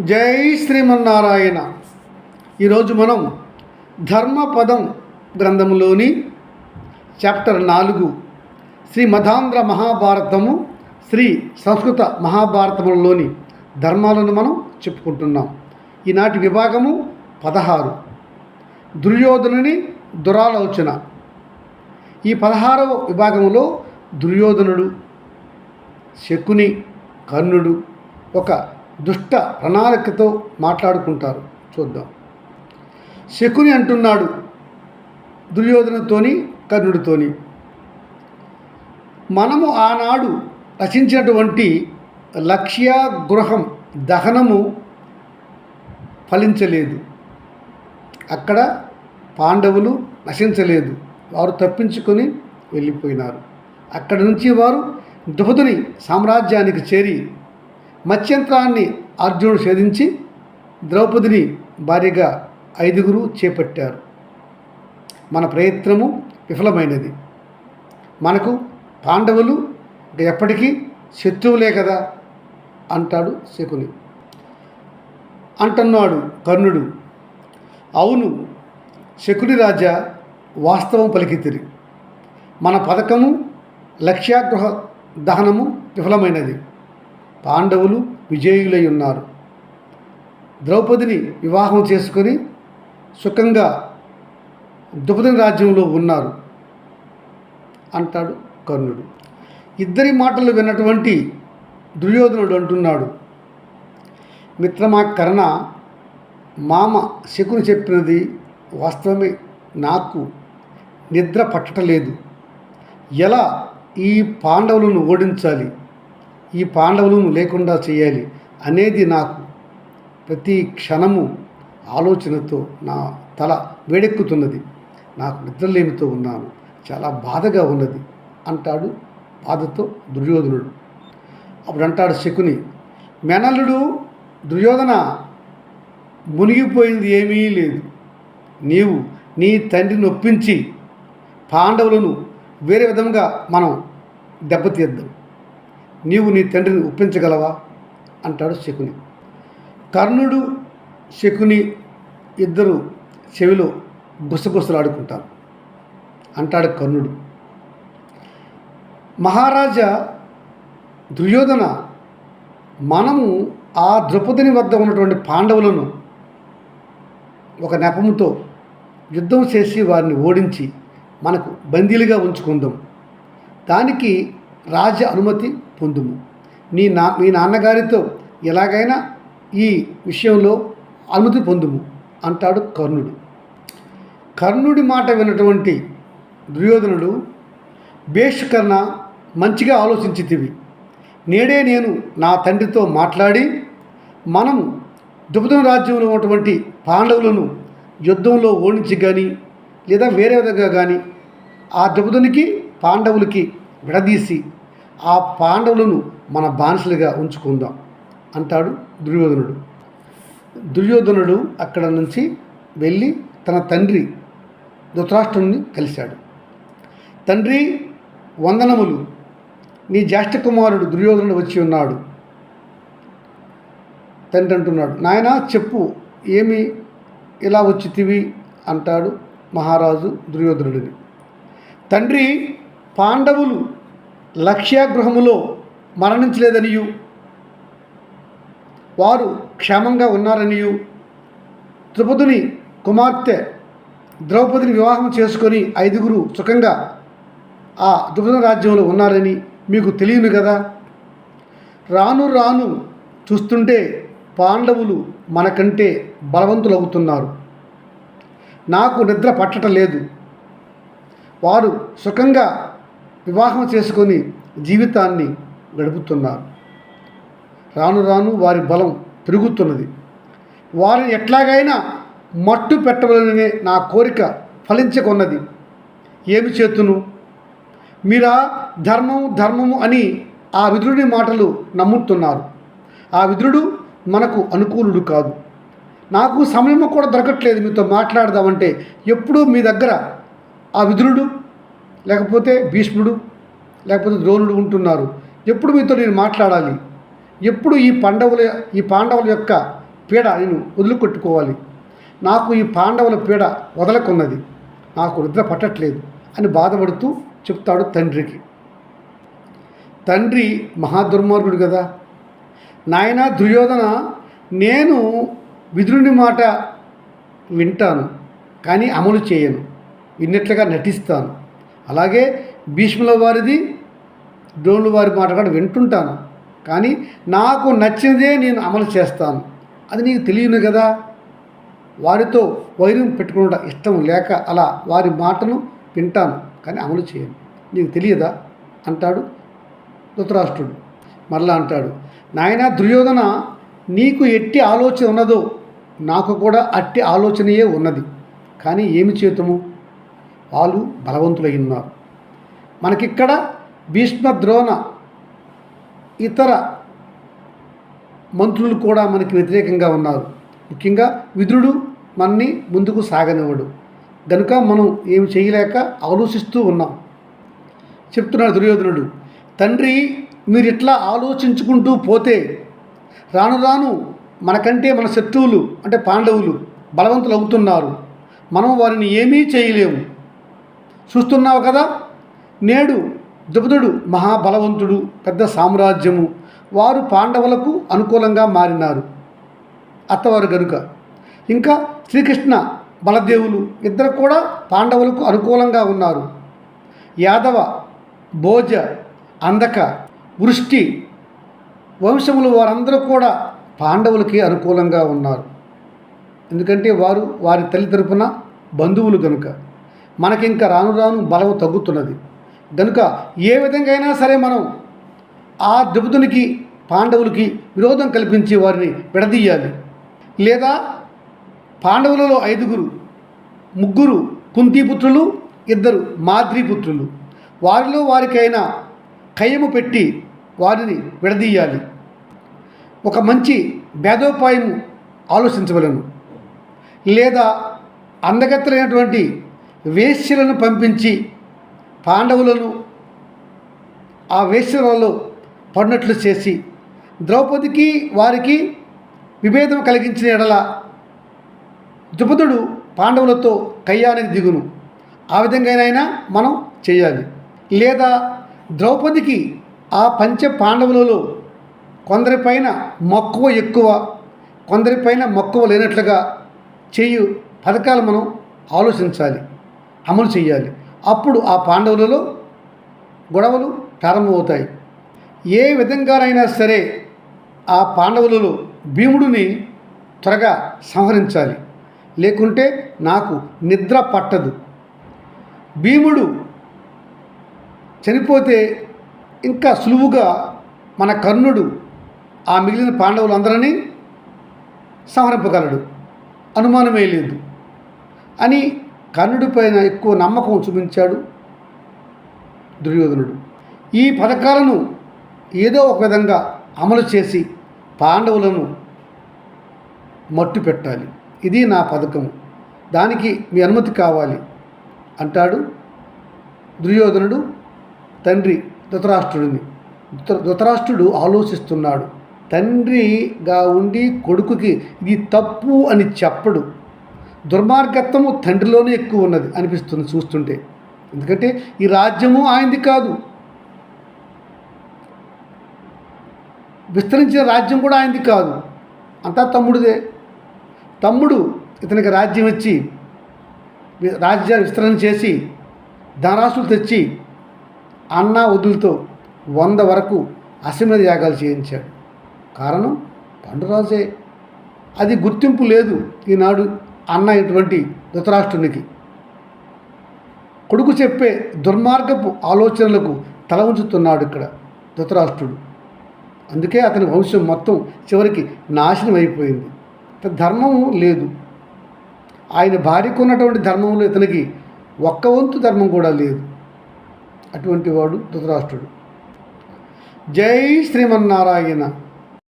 జై శ్రీమన్నారాయణ. ఈరోజు మనం ధర్మపదం గ్రంథంలోని చాప్టర్ నాలుగు శ్రీ మధాంధ్ర మహాభారతము శ్రీ సంస్కృత మహాభారతములోని ధర్మాలను మనం చెప్పుకుంటున్నాం. ఈనాటి విభాగము పదహారు. దుర్యోధనుని దురాలోచన. ఈ పదహారవ విభాగంలో దుర్యోధనుడు శకుని కర్ణుడు ఒక దుష్ట ప్రణాళికతో మాట్లాడుకుంటారు. చూద్దాం. శకుని అంటున్నాడు దుర్యోధనతోని కర్ణుడితోని. మనము ఆనాడు రచించినటువంటి లక్ష్య గృహం దహనము ఫలించలేదు. అక్కడ పాండవులు నశించలేదు. వారు తప్పించుకొని వెళ్ళిపోయినారు. అక్కడి నుంచి వారు ద్రుపదుని సామ్రాజ్యానికి చేరి మత్స్యంత్రాన్ని అర్జునుడు ఛేదించి ద్రౌపదిని భార్యగా ఐదుగురు చేపట్టారు. మన ప్రయత్నము విఫలమైనది. మనకు పాండవులు ఎప్పటికీ శత్రువులే కదా అంటాడు శకుని. అంటున్నాడు కర్ణుడు అవును శకుని రాజా వాస్తవం పలికితిరి. మన పథకము లక్ష్యాగృహ దహనము విఫలమైనది. పాండవులు విజయులై ఉన్నారు. ద్రౌపదిని వివాహం చేసుకొని సుఖంగా ద్రుపదిని రాజ్యంలో ఉన్నారు అంటాడు కర్ణుడు. ఇద్దరి మాటలు విన్నటువంటి దుర్యోధనుడు అంటున్నాడు మిత్రమా కర్ణ మామ శకుని చెప్పినది వాస్తవమే. నాకు నిద్ర పట్టటలేదు. ఎలా ఈ పాండవులను ఓడించాలి? ఈ పాండవులను లేకుండా చేయాలి అనేది నాకు ప్రతి క్షణము ఆలోచనతో నా తల వేడెక్కుతున్నది. నాకు నిద్రలేమితో ఉన్నాను. చాలా బాధగా ఉన్నది అంటాడు బాధతో దుర్యోధనుడు. అప్పుడు అంటాడు శకుని మెనలుడు దుర్యోధన మునిగిపోయింది ఏమీ లేదు. నీవు నీ తండ్రిని ఒప్పించి పాండవులను వేరే విధంగా మనం దెబ్బతీద్దాం. నీవు నీ తండ్రిని ఒప్పించగలవా? అంటాడు శకుని. కర్ణుడు శకుని ఇద్దరు చెవిలో గుసగుసలాడుకుంటారు. అంటాడు కర్ణుడు. మహారాజా దుర్యోధన మనము ఆ ద్రౌపదిని వద్ద ఉన్నటువంటి పాండవులను ఒక నెపముతో యుద్ధం చేసి వారిని ఓడించి మనకు బందీలుగా ఉంచుకుందాం. దానికి రాజ అనుమతి పొందుము. నీ నా మీ నాన్నగారితో ఎలాగైనా ఈ విషయంలో అనుమతి పొందుము అంటాడు కర్ణుడు. కర్ణుడి మాట విన్నటువంటి దుర్యోధనుడు బేషకర్ణ మంచిగా ఆలోచించితివి. నేడే నేను నా తండ్రితో మాట్లాడి మనం ద్రుపదం రాజ్యంలో ఉన్నటువంటి పాండవులను యుద్ధంలో ఓడించి కానీ లేదా వేరే విధంగా కానీ ఆ ద్రుపదునికి పాండవులకి విడదీసి ఆ పాండవులను మన బానిసలుగా ఉంచుకుందాం అంటాడు దుర్యోధనుడు. దుర్యోధనుడు అక్కడ నుంచి వెళ్ళి తన తండ్రి ధృతరాష్ట్రుని కలిశాడు. తండ్రి వందనములు నీ జ్యేష్ఠ కుమారుడు దుర్యోధనుడు వచ్చి ఉన్నాడు. తండ్రి అంటున్నాడు నాయన చెప్పు ఏమి ఇలా వచ్చితివి? అంటాడు మహారాజు దుర్యోధనుడిని. తండ్రి పాండవులు లక్ష్యాగృహములో మరణించలేదనియు. వారు క్షేమంగా ఉన్నారనియు. త్రిపదుని కుమార్తె ద్రౌపదిని వివాహం చేసుకొని ఐదుగురు సుఖంగా ఆ ద్రుపద రాజ్యంలో ఉన్నారని మీకు తెలియను కదా రాను రాను చూస్తుంటే పాండవులు మనకంటే బలవంతులవుతున్నారు. నాకు నిద్ర పట్టడం లేదు. వారు సుఖంగా వివాహం చేసుకొని జీవితాన్ని గడుపుతున్నారు. రాను రాను వారి బలం పెరుగుతున్నది. వారిని ఎట్లాగైనా మట్టు పెట్టవలననే నా కోరిక ఫలించకొన్నది. ఏమి చేతును? మీరా ధర్మం ధర్మము అని ఆ విదురుడి మాటలు నమ్ముతున్నారు. ఆ విదురుడు మనకు అనుకూలుడు కాదు. నాకు సమయం కూడా దొరకట్లేదు మీతో మాట్లాడదామంటే ఎప్పుడూ మీ దగ్గర ఆ విదురుడు లేకపోతే భీష్ముడు లేకపోతే ద్రోణుడు ఉంటున్నారు. ఎప్పుడు మీతో నేను మాట్లాడాలి? ఎప్పుడు ఈ పాండవుల ఈ పాండవుల యొక్క పీడ నేను వదులుకొట్టుకోవాలి? నాకు ఈ పాండవుల పీడ వదలకున్నది. నాకు నిద్ర పట్టట్లేదు అని బాధపడుతూ చెప్తాడు తండ్రికి. తండ్రి మహాదుర్మార్గుడు కదా. నాయన దుర్యోధన నేను విదురుని మాట వింటాను కానీ అమలు చేయను. విన్నట్లుగా నటిస్తాను. అలాగే భీష్ముల వారిది ద్రోణుల వారి మాట కూడా వింటుంటాను. కానీ నాకు నచ్చినదే నేను అమలు చేస్తాను. అది నీకు తెలియను కదా? వారితో వైరం పెట్టుకున్న ఇష్టం లేక అలా వారి మాటను వింటాను కానీ అమలు చేయను. నీకు తెలియదా? అంటాడు ధృతరాష్ట్రుడు. మరలా అంటాడు నాయన దుర్యోధన నీకు ఎట్టి ఆలోచన ఉన్నదో నాకు కూడా అట్టి ఆలోచనయే ఉన్నది. కానీ ఏమి చేతము? వాళ్ళు బలవంతులై ఉన్నారు మనకిక్కడ భీష్మ ద్రోణ ఇతర మంత్రులు కూడా మనకి వ్యతిరేకంగా ఉన్నారు. ముఖ్యంగా విదురుడు మనని ముందుకు సాగనివ్వడు. కనుక మనం ఏమి చేయలేక ఆలోచిస్తూ ఉన్నాం. చెప్తున్నాడు దుర్యోధనుడు తండ్రి మీరు ఇట్లా ఆలోచించుకుంటూ పోతే రాను రాను మనకంటే మన శత్రువులు అంటే పాండవులు బలవంతులు అవుతున్నారు మనం వారిని ఏమీ చేయలేము. చూస్తున్నావు కదా? నేడు ద్రుపదుడు మహాబలవంతుడు పెద్ద సామ్రాజ్యము. వారు పాండవులకు అనుకూలంగా మారినారు. అత్తవారు గనుక. ఇంకా శ్రీకృష్ణ బలదేవులు ఇద్దరు కూడా పాండవులకు అనుకూలంగా ఉన్నారు. యాదవ భోజ అందక వృష్టి వంశములు వారందరూ కూడా పాండవులకి అనుకూలంగా ఉన్నారు. ఎందుకంటే వారు వారి తల్లి తరపున బంధువులు కనుక మనకింకా రాను రాను బలం తగ్గుతున్నది. కనుక ఏ విధంగా అయినా సరే మనం ఆ ద్రుపదునికి పాండవులకి విరోధం కల్పించి వారిని విడదీయాలి. లేదా పాండవులలో ఐదుగురు ముగ్గురు కుంతిపుత్రులు ఇద్దరు మాద్రిపుత్రులు. వారిలో వారికైనా కయ్యము పెట్టి వారిని విడదీయాలి. ఒక మంచి భేదోపాయం ఆలోచించవలను. లేదా అందగత్తలైనటువంటి వేశ్యలను పంపించి పాండవులను ఆ వేశ్యలలో పడినట్లు చేసి ద్రౌపదికి వారికి విభేదం కలిగించిన ఎడల ద్రుపదుడు పాండవులతో కయ్యానికి దిగును. ఆ విధంగానైనా మనం చేయాలి. లేదా ద్రౌపదికి ఆ పంచ పాండవులలో కొందరిపైన మక్కువ ఎక్కువ కొందరిపైన మక్కువ లేనట్లుగా చేయు పథకాలు మనం ఆలోచించాలి. అమలు చేయాలి. అప్పుడు ఆ పాండవులలో గొడవలు ప్రారంభమవుతాయి. ఏ విధంగానైనా సరే ఆ పాండవులలో భీముడిని త్వరగా సంహరించాలి. లేకుంటే నాకు నిద్ర పట్టదు. భీముడు చనిపోతే ఇంకా సులువుగా మన కర్ణుడు ఆ మిగిలిన పాండవులందరినీ సంహరింపగలడు. అనుమానమే లేదు. అని కర్ణుడి పైన ఎక్కువ నమ్మకం చూపించాడు దుర్యోధనుడు. ఈ పథకాలను ఏదో ఒక విధంగా అమలు చేసి పాండవులను మట్టు పెట్టాలి ఇది నా పథకం. దానికి మీ అనుమతి కావాలి అంటాడు దుర్యోధనుడు తండ్రి ధృతరాష్ట్రుడిని. ధృతరాష్ట్రుడు ఆలోచిస్తున్నాడు. తండ్రిగా ఉండి కొడుకుకి ఇది తప్పు అని చెప్పడు. దుర్మార్గత్వము తండ్రిలోనే ఎక్కువ ఉన్నది అనిపిస్తుంది చూస్తుంటే. ఎందుకంటే ఈ రాజ్యము ఆయనది కాదు. విస్తరించిన రాజ్యం కూడా ఆయనది కాదు. అంతా తమ్ముడిదే. తమ్ముడు ఇతనికి రాజ్యం ఇచ్చి రాజ్యాన్ని విస్తరణ చేసి ధనరాశులు తెచ్చి అన్న వదులతో వంద వరకు అశ్వమేధ యాగాలు చేయించాడు. కారణం పండురాజే. అది గుర్తింపు లేదు ఈనాడు. అన్న ఇటువంటి ధృతరాష్ట్రునికి. కొడుకు చెప్పే దుర్మార్గపు ఆలోచనలకు తల ఉంచుతున్నాడు ఇక్కడ ధృతరాష్ట్రుడు. అందుకే అతని వంశం మొత్తం చివరికి నాశనం అయిపోయింది. ధర్మము లేదు. ఆయన భార్యకు ఉన్నటువంటి ధర్మంలో ఇతనికి ఒక్క వంతు ధర్మం కూడా లేదు. అటువంటి వాడు ధృతరాష్ట్రుడు. జై శ్రీమన్నారాయణ.